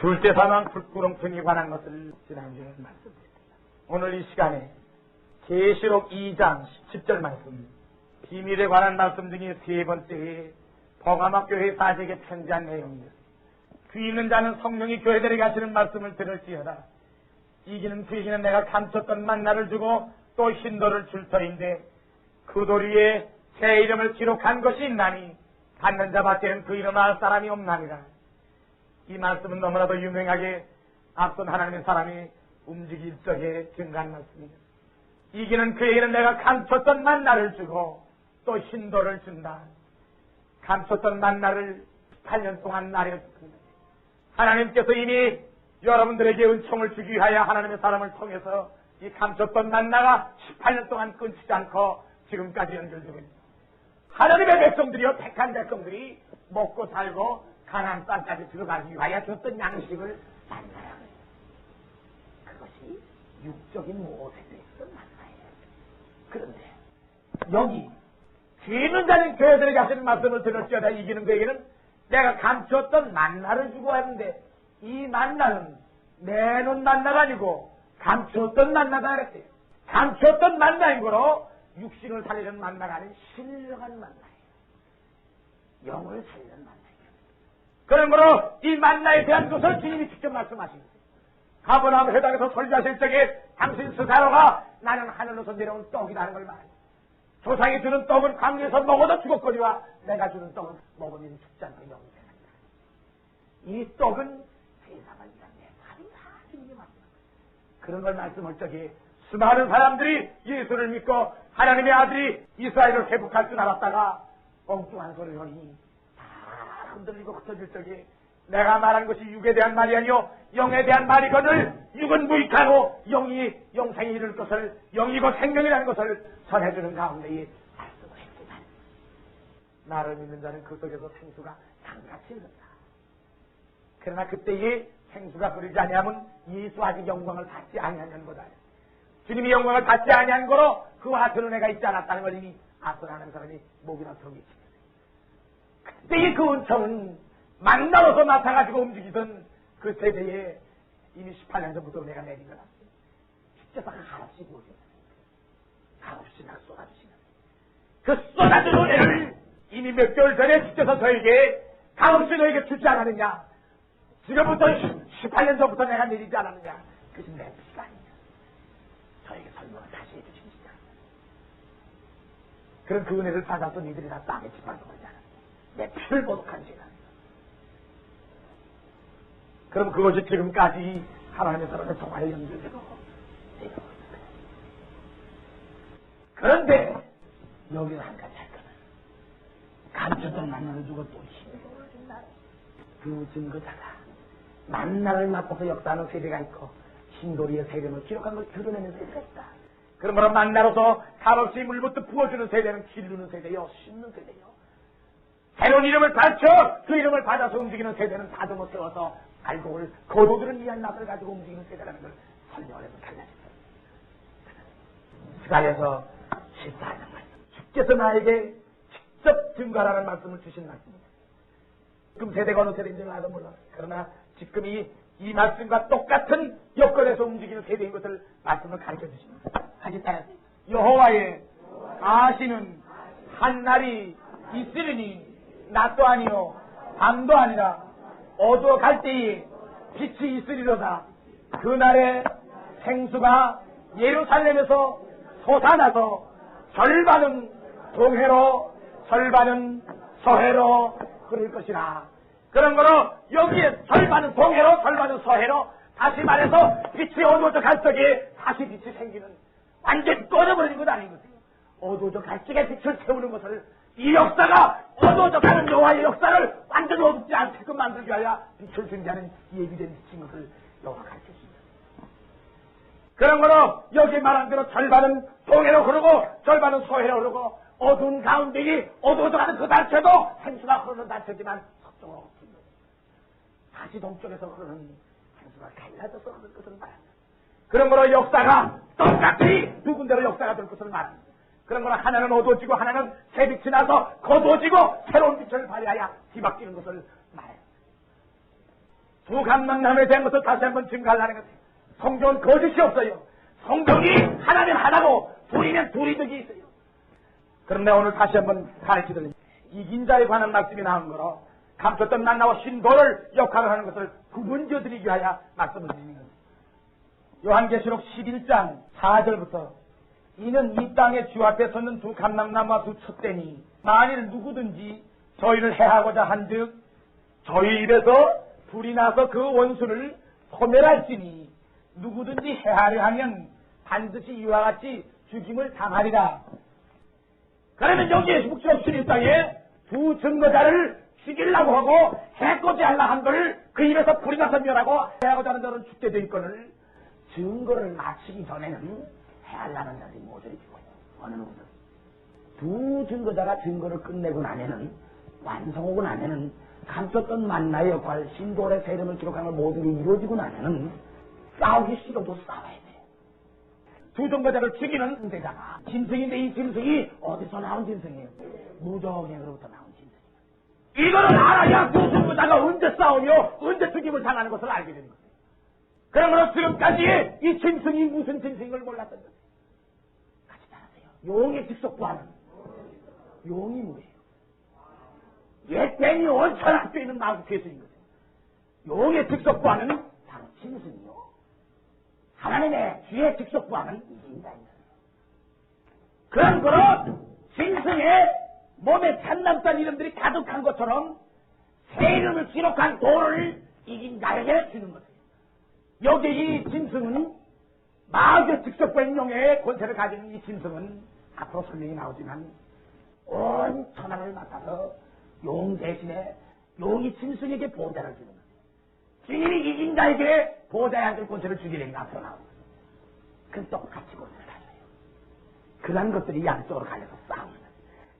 둘째 사망 불구렁텅이 관한 것을 지난주에 말씀드렸습니다. 오늘 이 시간에 계시록 2장 17절 말씀 비밀에 관한 말씀 중에 세 번째에 버가막 교회 사직에 편지한 내용입니다. 귀 있는 자는 성령이 교회들에게 하시는 말씀을 들을지어다. 이기는 부이기는 내가 감췄던 만나를 주고 또 흰돌을 줄 터인데 그 도리에 제 이름을 기록한 것이 있나니 받는 자밖에는 그 이름을 알 사람이 없나니라. 이 말씀은 너무나도 유명하게 앞선 하나님의 사람이 움직일 적에 증가한 말씀입니다. 이기는 그에게는 내가 감췄던 만나를 주고 또 흰돌을 준다. 감췄던 만나를 8년 동안 나려줍니다. 하나님께서 이미 여러분들에게 은총을 주기 위하여 하나님의 사람을 통해서 이 감췄던 만나가 18년 동안 끊지지 않고 지금까지 연결되고 있습니다. 하나님의 백성들이요, 택한 백성들이 먹고 살고 가난안 땅까지 들어가기 위하여 줬던 양식을 만나라. 그것이 육적인 모세에 있던 만나예요. 그런데 여기 죄는 자는 교회들에게 하시는 말씀을 들을지어다 이기는 그에게는 내가 감추었던 만나를 주고 하는데 이 만나는 내놓은 만나가 아니고 감추었던 만나다 그랬어요. 감추었던 만나인 거로 육신을 살리는 만나가 아닌 신령한 만나예요. 영을 살리는 만나예요. 그러므로 이 만나에 대한 것을 주님이 직접 말씀하십니다. 가버나움 회당에서 설교하실 적에 당신 스사로가 나는 하늘로서 내려온 떡이라는 걸 말해요. 조상이 주는 떡은 강에서 먹어도 죽었거니와 내가 주는 떡은 먹으면 죽지 않고 되는다. 이 떡은 세상을 위한 내 살이다. 주님이 말씀 그런 걸 말씀할 적에 수많은 사람들이 예수를 믿고 하나님의 아들이 이스라엘을 회복할 줄 알았다가 엉뚱한 소리를 하니 다 흔들리고 흩어질 적에 내가 말한 것이 육에 대한 말이 아니요 영에 대한 말이거늘 육은 무익하고 영이 영생에 이를 것을 영이고 생명이라는 것을 전해주는 가운데에 말씀을 했지만 나를 믿는 자는 그 속에서 생수가 강같이 흐른다. 그러나 그때에 생수가 흐르지 아니하면 예수 아직 영광을 받지 아니하는 거다. 주님이 영광을 받지 아니한 거로 그와 같은 은혜가 있지 않았다는 걸 이미 앞서 하는 사람이 목이나 턱이 때의 그 은총은 만나로서 나타가지고 움직이던 그 세대에 이미 18년 전부터 내가 내린 거라. 십자가 한없이 부어주는 한없이 나 쏟아주시는 그 쏟아진 은혜를 이미 몇 개월 전에 주께서 저에게 한없이 너에게 주지 않았느냐? 지금부터 18년 전부터 내가 내리지 않았느냐? 그것이 내 피가 아니냐? 저에게 설명을 다시 해주십니다 그런 그 은혜를 받아서 니들이 다 땅에 짓밟고 있잖아 내 피를 보독한 죄가 그럼 그것이 지금까지 하나님의 사람의 통화에 연결되고 그런데 여기서 한 가지 할 거는 감췄던 만나를 주고 또 힘을. 그 증거자가 만나를 맛보서 역사하는 세대가 있고 신도리의 세금을 기록한 걸 드러내는 세대가 있다. 그러므로 만나로서 값없이 물부터 부어주는 세대는 길르는 세대요, 심는 세대요. 새로운 이름을 받쳐 그 이름을 받아서 움직이는 세대는 다듬어 세워서 알곡을 거도들은 이한 낯을 가지고 움직이는 세대라는 걸 설명을 해서 달라졌어요. 시간에서 14년 말씀. 주께서 나에게 직접 증거하라는 말씀을 주신 말씀입니다. 지금 세대가 어느 세대인지 나도 몰라. 그러나 지금 이, 이 말씀과 똑같은 여건에서 움직이는 세대인 것을 말씀을 가르쳐 주십니다. 같이 따라 여호와의 아시는 한 날이 있으리니 낮도 아니요 밤도 아니라 어두워 갈 때에 빛이 있으리로다. 그날에 생수가 예루살렘에서 솟아나서 절반은 동해로 절반은 서해로 흐를 것이라. 그런 거로 여기에 절반은 동해로 절반은 서해로 다시 말해서 빛이 어두워져 갈 적에 다시 빛이 생기는 완전 꺼져버리는 것 아니거든요. 어두워져 갈 적에 빛을 세우는 것을 이 역사가 어두워져 가는 여호와의 역사를 완전히 어둡지 않게끔 만들기 위하여 빛을 준비하는 예비된 것을 여호와 가르쳐줍니다. 그런 거로 여기 말한 대로 절반은 동해로 흐르고 절반은 서해로 흐르고 어두운 가운데에 어두워져 가는 그 단체도 생수가 흐르는 단체지만 서쪽으로 흐르는 다시 동쪽에서 흐르는 생수가 갈라져서 흐르는 것을 말합니다. 그런 거로 역사가 똑같이 두 군데로 역사가 될 것을 말합니다. 그런 거나 하나는 어두워지고 하나는 새 빛이 나서 거두어지고 새로운 빛을 발휘하여 뒤바뀌는 것을 말해요. 두 감당남에 대한 것을 다시 한번 증가하려는 것이에요. 성경은 거짓이 없어요. 성경이 하나면 하나고 둘이면 둘이 덕이 있어요. 내가 오늘 다시 한번 드립니다. 이긴 자에 관한 말씀이 나온 거로 감췄던 만나와 신도를 역할을 하는 것을 구분지어 드리기 위하여 말씀을 드리는 겁니다. 요한계시록 11장 4절부터 이는 이 땅에 주 앞에 섰는 두 감람나무와 두 촛대니 만일 누구든지 저희를 해하고자 한즉 저희 입에서 불이 나서 그 원수를 소멸할지니 누구든지 해하려 하면 반드시 이와 같이 죽임을 당하리라. 그러면 여기에 북쪽 11장에 두 증거자를 죽이려고 하고 해코지 하려 한 것을 그 입에서 불이 나서 멸하고 해하고자 하는 자는 죽게 될 거를 증거를 마치기 전에는 해하려는 자들이 모조리 죽어요. 어느 누구든. 두 증거자가 증거를 끝내고 나면은 완성하고 나면은 감췄던 만나의 역할, 신도의 세름을 기록한 걸게 이루어지고 나면은 싸우기 싫어도 싸워야 돼. 두 증거자를 죽이는 대자가 짐승인데 이 짐승이 어디서 나온 짐승이에요? 무적행으로부터 나온 짐승이에요. 이거를 알아야 두 증거자가 언제 싸우며 언제 죽임을 당하는 것을 알게 되는 거예요. 그러므로 지금까지 이 짐승이 무슨 짐승인 걸 몰랐던 거예요. 용의 직속과는 용이 뭐예요? 옛 뱀이 온천할 수 있는 마구캐수인 거예요. 용의 직속과는 바로 짐승이요. 하나님의 주의 직속과는 이긴다. 그런 거로 짐승의 몸에 찬남단 이름들이 가득한 것처럼 새 이름을 기록한 돌을 이긴 자에게 주는 것이에요. 여기 이 짐승은 마귀의 직접적인 용의 권세를 가진 이 짐승은 앞으로 설명이 나오지만 온 천하를 맡아서 용 대신에 용이 짐승에게 보호자를 주는. 주인이 이긴 자에게 보호자의 앉을 권세를 게 앞으로. 그럼 똑같이 권세를 가져요. 그런 것들이 양쪽으로 갈려서 싸우는.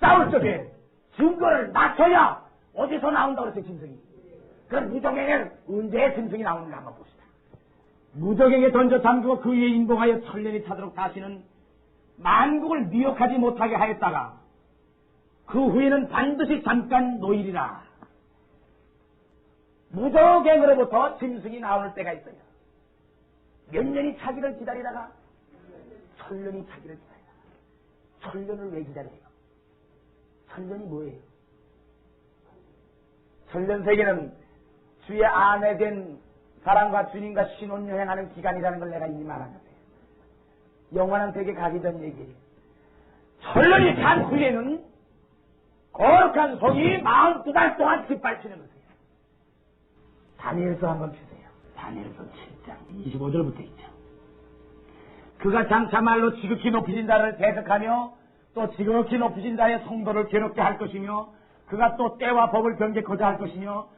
싸울 적에 증거를 맞춰야 어디서 나온다고 그랬어요, 짐승이. 그럼 무정에는 언제 짐승이 나오는가 한번 봅시다. 무적에게 던져 잠그고 그 위에 인봉하여 천년이 차도록 다시는 만국을 미혹하지 못하게 하였다가 그 후에는 반드시 잠깐 노일이라. 무적행으로부터 짐승이 나올 때가 있어요. 몇 년이 차기를 기다리다가 천년이 차기를 기다리다가 천년을 왜 기다려요? 천년이 뭐예요? 천년 세계는 주의 아내 된 사랑과 주님과 신혼여행하는 기간이라는 걸 내가 이미 말한 거예요. 영원한 세계 가기 전 얘기예요. 천년이 간 후에는 거룩한 속이 42달 동안 짓밟히는 거예요. 다니엘서 한번 주세요. 다니엘서 7장 25절부터 있죠. 그가 장차말로 지극히 높이신 자를 대적하며 또 지극히 높이신 자의 성도를 괴롭게 할 것이며 그가 또 때와 법을 변개코자 할 것이며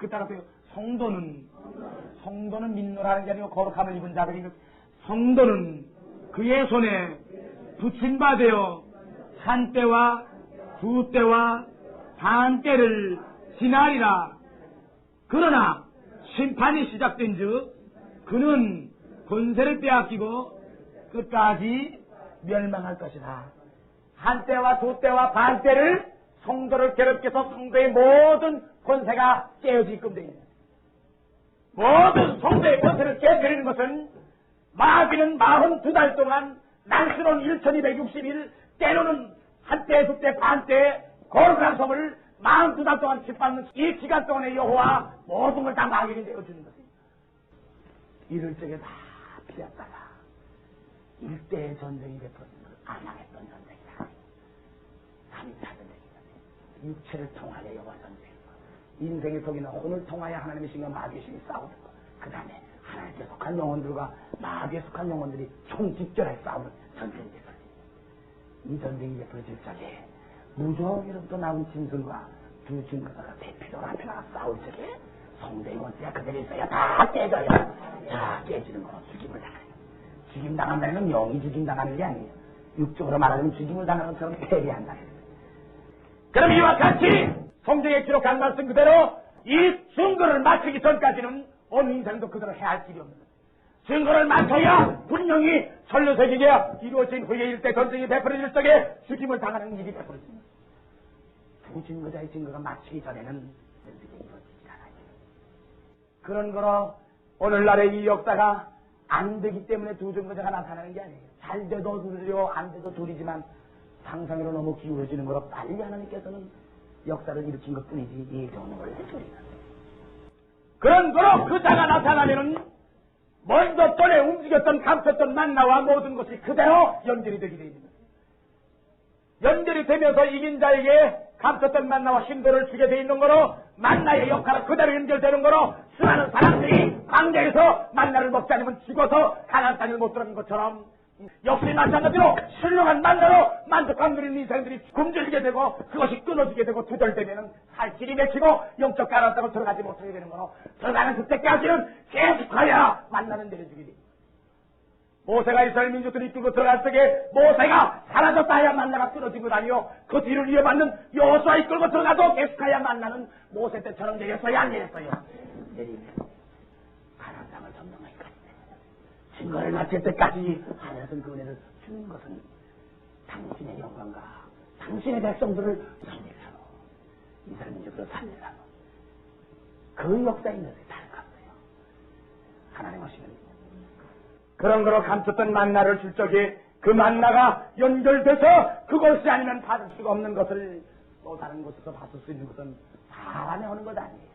그 따라서 성도는 성도는 민노라는 게 아니고 거룩함을 입은 자들이 성도는 그의 손에 붙인 바 되어 한 때와 두 때와 반 때를 지나리라. 그러나 심판이 시작된 즉 그는 권세를 빼앗기고 끝까지 멸망할 것이다. 한 때와 두 때와 반 때를 성도를 괴롭게 해서 성도의 모든 권세가 되어 있는 모든 성도의 권세를 깨뜨리는 것은 마귀는 42달 동안 날수는 1260일 때로는 한때, 두때, 반때 거룩한 성을 42달 동안 짓밟는 이 기간 동안의 여호와 모든 걸 다 마귀에게 내어주는 것이에요. 이럴 적에 다 피했다가 일대의 전쟁이 베풀어진 걸 안 하겠던 전쟁이다. 3차 전쟁이다. 육체를 통하여 여호와 전쟁. 인생의 속에는 혼을 통하여 하나님의 신과 마귀의 신이 싸우는 것. 그 다음에 하나님께 속한 영혼들과 마귀에 속한 영혼들이 총집결해 싸우는 전쟁이 베풀어집니다. 이 전쟁이 베풀어질 적에 무적으로부터 나온 짐승과 두 증거자가 대피적으로 앞에 나가 싸울 적에 성대의 원수가 그대로 있어야 다 깨져요. 다 깨지는 건 죽임을 당해요. 죽임 당한다는 건 영이 죽임 당하는 게 아니에요. 육적으로 말하면 죽임을 당하는 것처럼 패배한다는 거예요. 그럼 이와 같이 성경에 기록한 말씀 그대로 이 증거를 맞추기 전까지는 어느 인생도 그대로 해야 할 길이 없는. 증거를 맞춰야 분명히 천류세계가 이루어진 후에 일대 전쟁이 베풀어질 적에 죽임을 당하는 일이 베풀어집니다. 두 증거자의 증거가 맞추기 전에는 이루어지지 않아요. 그런 거로 오늘날의 이 역사가 안 되기 때문에 두 정거자가 나타나는 게 아니에요. 잘 돼도 둘이요, 안 돼도 둘이지만 상상으로 너무 기울어지는 거로 빨리 하나님께서는 역사를 일으킨 것 뿐이지 예정은 원래 둘이다. 그런 거로 그 자가 나타나면은 먼저 전에 움직였던 감췄던 만나와 모든 것이 그대로 연결이 되게 되어 있는. 연결이 되면서 이긴 자에게 감췄던 만나와 힘도를 주게 돼 있는 거로 만나의 역할은 그대로 연결되는 거로 수많은 사람들이 광야에서 만나를 먹지 않으면 죽어서 가나안 땅을 못 들어간 것처럼 역시 마찬가지로 훌륭한 만나로 만족한 누리는 인생들이 굶주리게 되고 그것이 끊어지게 되고 두절되면은 살길이 맺히고 영적 땅을 들어가지 못하게 되는 거로 들어가는 그때까지는 계속하여 만나는 내려주게 됩니다. 모세가 이스라엘 민족들이 이끌고 들어갈 적에 모세가 사라졌다 해야 만나가 끊어진 것 아니요. 그 뒤를 이어받는 여호수아 이끌고 들어가도 계속하여 만나는 모세 때처럼 내렸어요 안 내렸어요? 내리면 증거를 마칠 때까지 하나님 그 은혜를 주는 것은 당신의 영광과 당신의 백성들을 살리라고 이스라엘 민족들을 살리라고 그 역사에 있는 데 다른 없어요. 하나님 오시면 그런 거로 감췄던 만나를 줄 적에 그 만나가 연결돼서 그것이 아니면 받을 수가 없는 것을 또 다른 곳에서 받을 수 있는 것은 사람이 오는 것 아니에요.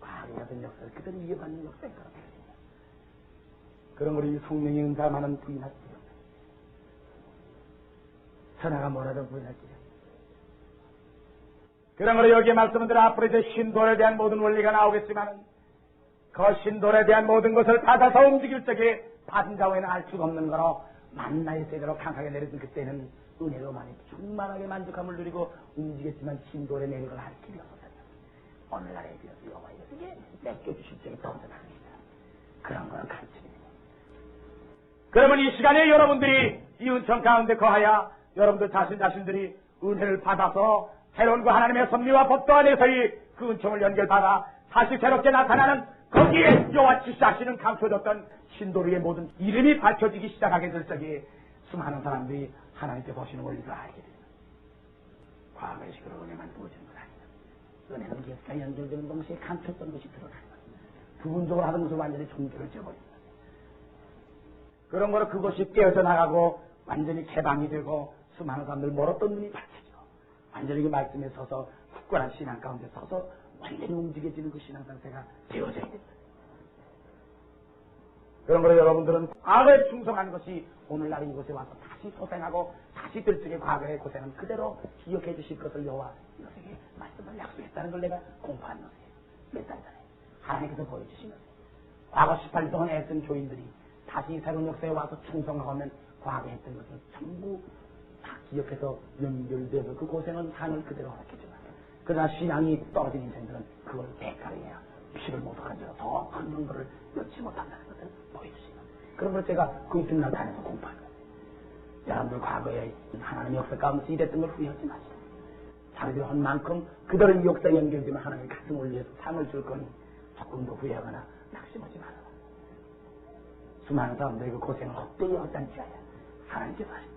과거에 하던 역사를 그대로 이어받는 역사인 거라고 그런 우리 은사 많은 부인할지요. 천하가 뭐라도 부인할지요. 그런 거로 여기에 들어 앞으로 이제 신돌에 대한 모든 원리가 나오겠지만 그 신돌에 대한 모든 것을 받아서 움직일 적에 받은 자에는 알 수가 없는 거로 만나의 세대로 강하게 내려진 그때는 은혜로만이 충만하게 만족함을 누리고 움직였지만 신돌에 내린 걸할 길이 없었어요. 오늘날에 비해서 여호와의 이게 맡겨주실 적에 던 그러면 이 시간에 여러분들이 이 은총 가운데 거하여 여러분들 자신 자신들이 은혜를 받아서 새로운 그 하나님의 섭리와 법도 안에서의 그 은총을 연결받아 다시 새롭게 나타나는 거기에 여호와 지시하시는 감춰졌던 신도르의 모든 이름이 밝혀지기 시작하게 될 적에 수많은 사람들이 하나님께 보시는 원리를 알게 됩니다. 과거의 식으로 은혜만 부어주는 것 아니에요. 은혜는 기업과 연결되는 동시에 감췄던 것이 드러나는 거예요. 부분적으로 하던 것을 완전히 종교를 지어버립니다. 그런 거로 그것이 깨어져 나가고 완전히 개방이 되고 수많은 사람들 멀었던 눈이 밝혀지고 완전히 그 말씀에 서서 굳건한 신앙 가운데 서서 완전히 움직여지는 그 신앙 상태가 되어져야 된다. 그런 거로 여러분들은 과거에 충성하는 것이 오늘날 이곳에 와서 다시 고생하고 다시 들뜨게 과거의 고생은 그대로 기억해 주실 것을 여호와 이것에게 말씀을 약속했다는 걸 내가 공부한 것이에요. 몇달 전에 하나님께서 보여주신 것이에요. 과거 18년 동안 애쓴 교인들이 다시 새로운 역사에 와서 충성하면 과거에 했던 것을 전부 다 기억해서 연결돼서 그 고생은 상을 그대로 허락해주나 그러나 신앙이 떨어진 인생들은 그걸 대가해야 피를 자로 더큰 거를 넣지 못한다는 것을 보여주시는 그런 걸 제가 그 이튿날 다녀서 공부한 거예요. 여러분들 과거에 하나님의 역사 가운데서 일했던 걸 후회하지 마시고 자기들 한 만큼 그들의 역사에 연결되면 하나님의 가슴을 위해서 상을 줄 거니 조금 더 후회하거나 낙심하지 말아라. 수많은 사람들의 그 고생을 헛되이 어단지 하여 하나님께서 하신